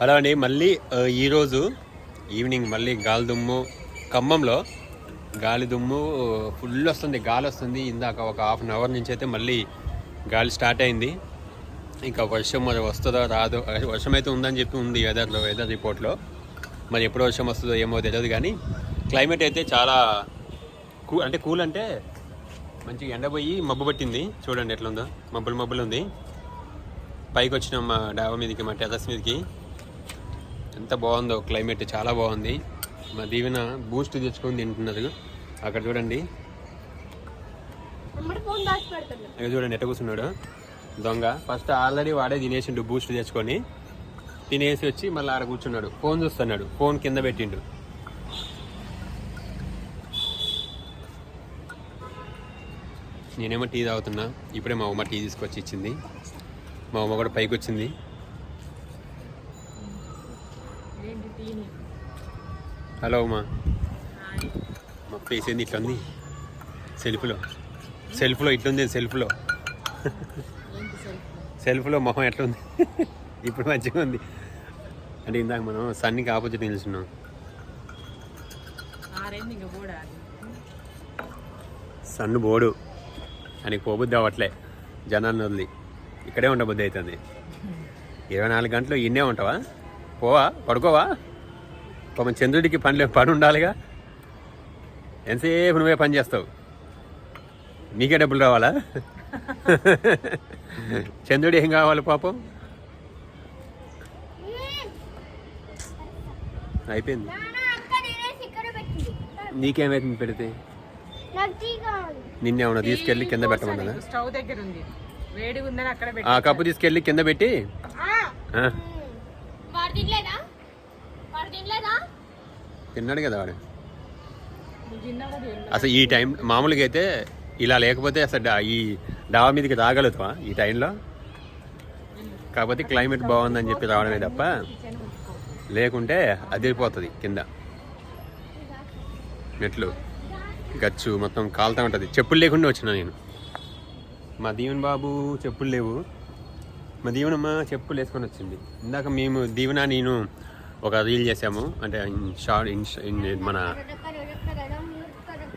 Hello అండి మళ్ళీ ఈరోజు ఈవినింగ్ మళ్ళీ గాలి దుమ్ము ఖమ్మంలో గాలి దుమ్ము ఫుల్ వస్తుంది గాలి వస్తుంది. ఇందాక ఒక హాఫ్ అన్ అవర్ నుంచి అయితే మళ్ళీ గాలి స్టార్ట్ అయింది. ఇంకా వర్షం మరి వస్తుందో రాదో వర్షం అయితే ఉందని చెప్పి ఉంది వెదర్లో వెదర్ రిపోర్ట్లో మరి ఎప్పుడు వర్షం వస్తుందో ఏమో తెలియదు కానీ క్లైమేట్ అయితే చాలా కూ అంటే కూల్ అంటే మంచిగా ఎండపోయి మబ్బు పట్టింది. చూడండి ఎట్లుందో మబ్బులు మబ్బులు ఉంది. పైకి వచ్చిన మా డాబా మీదకి మా టెర్రస్ మీదకి. ఎంత బాగుందో క్లైమేట్ చాలా బాగుంది. మా దీవెన బూస్ట్ తెచ్చుకొని తింటున్నారు అక్కడ చూడండి. అక్కడ చూడండి ఎట్ట కూర్చున్నాడు. దొంగ. ఫస్ట్ ఆల్రెడీ వాడే తినేసిండు బూస్ట్ తెచ్చుకొని. తినేసి వచ్చి మళ్ళీ ఆడ కూర్చున్నాడు. ఫోన్ చూస్తున్నాడు. ఫోన్ కింద పెట్టిండు. నేనేమో టీ తాగుతున్నా. ఇప్పుడే మా అమ్మ టీ తీసుకొచ్చి ఇచ్చింది. మా అమ్మ కూడా పైకి వచ్చింది హలో ఉమా మా ఫేస్ ఏంది ఇట్లా ఉంది సెల్ఫ్లో సెల్ఫ్లో ఇట్లుంది సెల్ఫ్లో సెల్ఫ్లో మొహం ఎట్లా ఉంది ఇప్పుడు మంచిగా ఉంది. అంటే ఇందాక మనం సన్నికి ఆపోజిట్ నిల్చున్నాం. సన్ను బోడు. అని పోబుద్ది అవ్వట్లే. జనాన్ని వదిలి. ఇక్కడే ఉండబుద్ధి అవుతుంది. ఇరవై నాలుగు గంటలు ఇన్నే ఉంటావా? పోవా? పడుకోవా? పాపం చంద్రుడికి పని లే- పని ఉండాలిగా ఎంతసేపు నువ్వే పని చేస్తావు? నీకే డబ్బులు రావాలా? చంద్రుడు ఏం కావాలి పాపం? అయిపోయింది. నీకేమైతుంది పెడితే? నిన్నేమన్నా తీసుకెళ్ళి కింద పెట్టమన్నదా స్టవ్ దగ్గర ఉంది వేడిగా ఉందని అక్కడ ఆ. కప్పు తీసుకెళ్ళి కింద పెట్టి ఆ, వాడు తినలేదా వాడు తినలేదా తిన్నాడు కదా వాడు. అసలు ఈ టైం మామూలుగా అయితే ఇలా లేకపోతే అసలు ఈ డాబా మీదకి రాగలుగుతావా ఈ టైంలో? కాకపోతే క్లైమేట్ బాగుందని చెప్పి రావడమే తప్ప లేకుంటే అదిరిపోతుంది కింద. మెట్లు గచ్చు మొత్తం కాలుతా ఉంటుంది. చెప్పులు లేకుండా వచ్చిన నేను. మా దీవెన్ బాబు చెప్పులు లేవు. మా దీవెనమ్మ చెప్పులు వేసుకొని వచ్చింది. ఇందాక మేము దీవెన నేను ఒక రీల్ చేసాము. అంటే షార్ట్ ఇన్ మన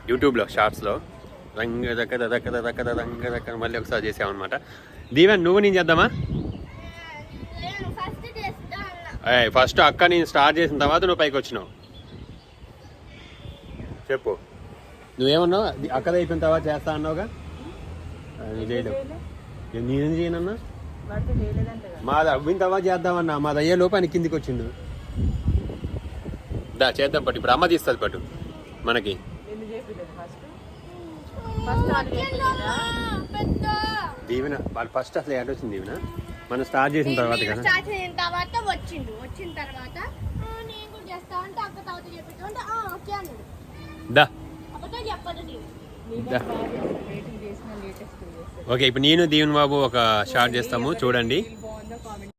యూట్యూబ్లో షార్ట్స్లో. రంగ దక్కద దక్కద దక్కద రంగ దక్కద మళ్ళీ ఒకసారి చేసామన్నమాట. దీవెన్ నువ్వు నేను చేద్దామా? ఫస్ట్ అక్క నేను స్టార్ట్ చేసిన తర్వాత నువ్వు పైకి వచ్చినావు. చెప్పు. నువ్వేమన్నావు? అది అక్కది అయిపోయిన తర్వాత చేస్తా అన్నావుగా? చేయలేవు. ఏ- నేనేం చేయనన్నా? మాది అవ్విన తర్వాత చేద్దామన్నా. మాది అయ్యే లోపు ఆయన కిందికి వచ్చిండు. దా చేద్దాం పట్టు. ఇప్పుడు అమ్మ తీస్తుంది పట్టు. మనకి. దీవెన వాళ్ళు ఫస్ట్ అసలు ఎక్కడ వచ్చింది దీవెన. మనం స్టార్ట్ చేసిన తర్వాత కదా. స్టార్ట్ చేసిన తర్వాత వచ్చిండు. వచ్చిన తర్వాత "ఆ, నేను కూడా చేస్తా అంటే అక్క తర్వాత చెప్పిట్టు అంటే "ఆ, ఓకే అన్నాడు. దా. చెప్పదు ఓకే ఇప్పుడు నేను దీవెన్ బాబు ఒక షార్ట్ చేస్తాము. చూడండి.